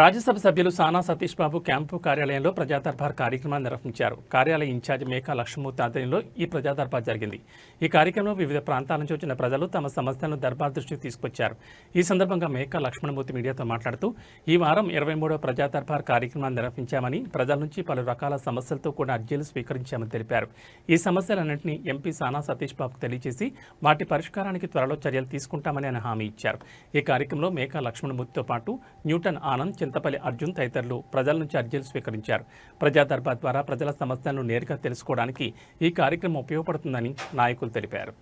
రాజ్యసభ సభ్యులు సానా సతీష్ బాబు క్యాంపు కార్యాలయంలో ప్రజాదర్బార్ కార్యక్రమాన్ని నిర్వహించారు. కార్యాలయ ఇన్ఛార్జ్ మేకా లక్ష్మూర్తి ఆధ్వర్యంలో ఈ ప్రజాదర్బార్ జరిగింది. ఈ కార్యక్రమంలో వివిధ ప్రాంతాల నుంచి వచ్చిన ప్రజలు తమ సమస్యలను దర్బార్ దృష్టికి తీసుకొచ్చారు. ఈ సందర్భంగా మేకా లక్ష్మణమూర్తి మీడియాతో మాట్లాడుతూ ఈ వారం ఇరవై మూడో ప్రజాదర్బార్ కార్యక్రమాన్ని నిర్వహించామని ప్రజల నుంచి పలు రకాల సమస్యలతో కూడిన అర్జీలు స్వీకరించామని తెలిపారు. ఈ సమస్యలన్నింటినీ ఎంపీ సానా సతీష్ బాబుకు తెలియజేసి వాటి పరిష్కారానికి త్వరలో చర్యలు తీసుకుంటామని ఆయన హామీ ఇచ్చారు. ఈ కార్యక్రమంలో మేకా లక్ష్మణమూర్తితో పాటు న్యూటన్ ఆనంద్ చింతపల్లి అర్జున్ తదితరులు ప్రజల నుంచి అర్జీలు స్వీకరించారు. ప్రజా దర్బార్ ద్వారా ప్రజల సమస్యలను నేరుగా తెలుసుకోవడానికి ఈ కార్యక్రమం ఉపయోగపడుతుందని నాయకులు తెలిపారు.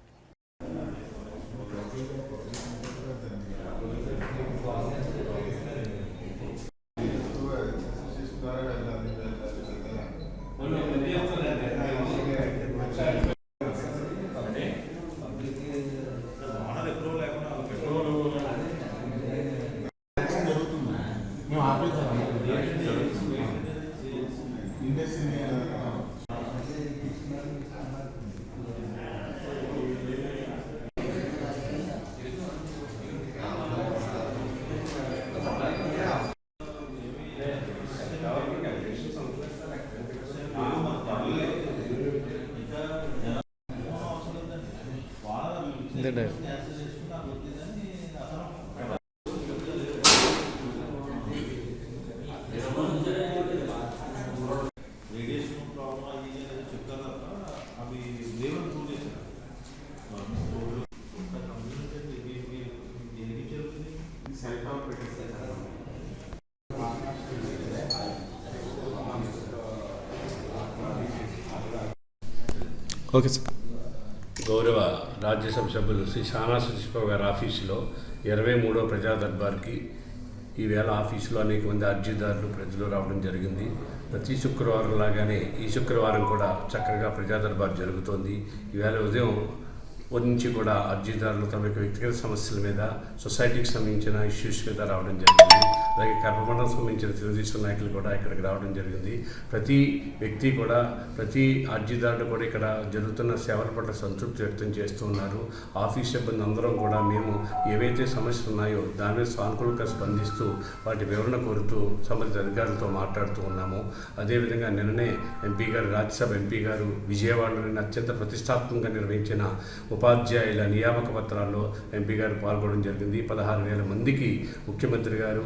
మేము ఆపేసాము ఇండస్ట్రీ రేడియేషన్ ఓకే సార్. గౌరవ రాజ్యసభ సభ్యులు శ్రీ సానా సతీష్బాబు గారి ఆఫీసులో ఇరవై మూడో ప్రజా దర్బార్కి ఈవేళ ఆఫీసులో అనేక మంది అర్జీదారులు ప్రజలు రావడం జరిగింది. ప్రతి శుక్రవారం లాగానే ఈ శుక్రవారం కూడా చక్కగా ప్రజా దర్బార్ జరుగుతోంది ఈవేళ ఉదయం నుంచి కూడా అర్జీదారులు తమ యొక్క వ్యక్తిగత సమస్యల మీద సొసైటీకి సంబంధించిన ఇష్యూస్ మీద రావడం జరిగింది. అలాగే కర్మమండలం సంబంధించిన తెలుగుదేశం నాయకులు కూడా ఇక్కడికి రావడం జరిగింది. ప్రతి వ్యక్తి కూడా ప్రతి అర్జీదారుడు కూడా ఇక్కడ జరుగుతున్న సేవల పట్ల సంతృప్తి వ్యక్తం చేస్తూ ఉన్నారు. ఆఫీస్ సిబ్బంది అందరం కూడా మేము ఏవైతే సమస్యలు ఉన్నాయో దాని మీద సానుకూలంగా స్పందిస్తూ వాటి వివరణ కోరుతూ సంబంధిత అధికారులతో మాట్లాడుతూ ఉన్నాము. అదేవిధంగా నిన్ననే ఎంపీ గారు రాజ్యసభ ఎంపీ గారు విజయవాడలోని అత్యంత ప్రతిష్టాత్మకంగా నిర్వహించిన ఉపాధ్యాయుల నియామక పత్రాల్లో ఎంపీ గారు పాల్గొనడం జరిగింది. పదహారు వేల మందికి ముఖ్యమంత్రి గారు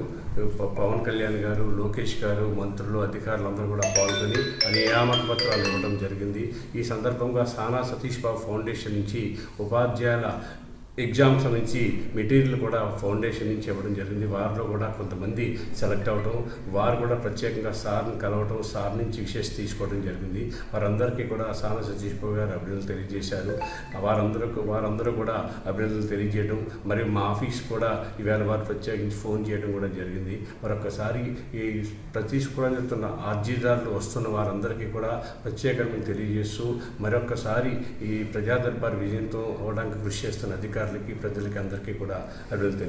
పవన్ కళ్యాణ్ గారు లోకేష్ గారు మంత్రులు అధికారులు అందరూ కూడా పాల్గొని నియామక పత్రాలు ఇవ్వడం జరిగింది. ఈ సందర్భంగా సానా సతీష్ బాబు ఫౌండేషన్ నుంచి ఉపాధ్యాయుల ఎగ్జామ్స్ నుంచి మెటీరియల్ కూడా ఫౌండేషన్ నుంచి ఇవ్వడం జరిగింది. వారిలో కూడా కొంతమంది సెలెక్ట్ అవ్వడం వారు కూడా ప్రత్యేకంగా సార్ని కలవడం సార్ నుంచి విశేష తీసుకోవడం జరిగింది. వారందరికీ కూడా సాన సతీష్ బాబు గారు అభినందనలు తెలియజేశారు. వారందరూ వారందరూ కూడా అభినందనలు తెలియజేయడం మరియు మా ఆఫీస్ కూడా ఈవేళ వారు ప్రత్యేకించి ఫోన్ చేయడం కూడా జరిగింది. మరొకసారి ఈ ప్రతి జరుగుతున్న అర్జీదారులు వస్తున్న వారందరికీ కూడా ప్రత్యేకంగా తెలియజేస్తూ మరొకసారి ఈ ప్రజాదర్బార్ విజయంతో అవడానికి కృషి చేస్తున్న అధికారులకి ప్రజలకి అందరికీ కూడా అభివృద్ధి